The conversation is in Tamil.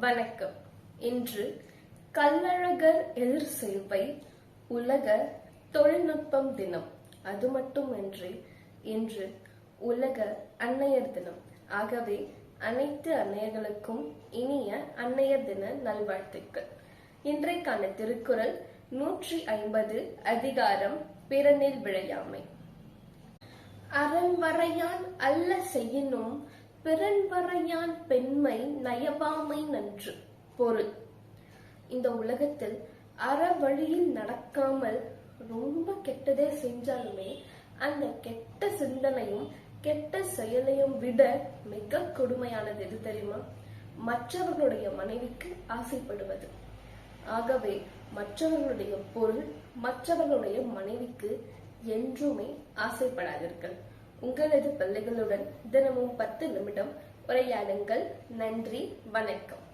வணக்கம். இன்று கல்லழகர் எதிர் சேவை உலக தொழில்நுட்பம் தினம். அது மட்டுமின்றி இன்று உலக அன்னையர் தினம். ஆகவே அனைத்து அன்னையர்களுக்கும் இனிய அன்னையர் தின நல்வாழ்த்துக்கள். இன்றைக்கான திருக்குறள் நூற்றி ஐம்பது அதிகாரம் பிறனில் விழையாமை. அறன்வரையான் அல்ல செய்யினும் பிறன்வரையான் பெண்மை நயவாமை நன்று. பொருள். இந்த உலகத்தில் அற வழியில் நடக்காமல் ரொம்ப கெட்டதே செஞ்சாலுமே அந்த கெட்ட சிந்தனையும் கெட்ட செயலையும் விட மிக கொடுமையானது எது தெரியுமா? மற்றவர்களுடைய மனைவிக்கு ஆசைப்படுவது. ஆகவே மற்றவர்களுடைய பொருள் மற்றவர்களுடைய மனைவிக்கு என்றுமே ஆசைப்படாதீர்கள். உங்களது பிள்ளைகளுடன் தினமும் பத்து நிமிடம் உரையாடுங்கள். நன்றி வணக்கம்.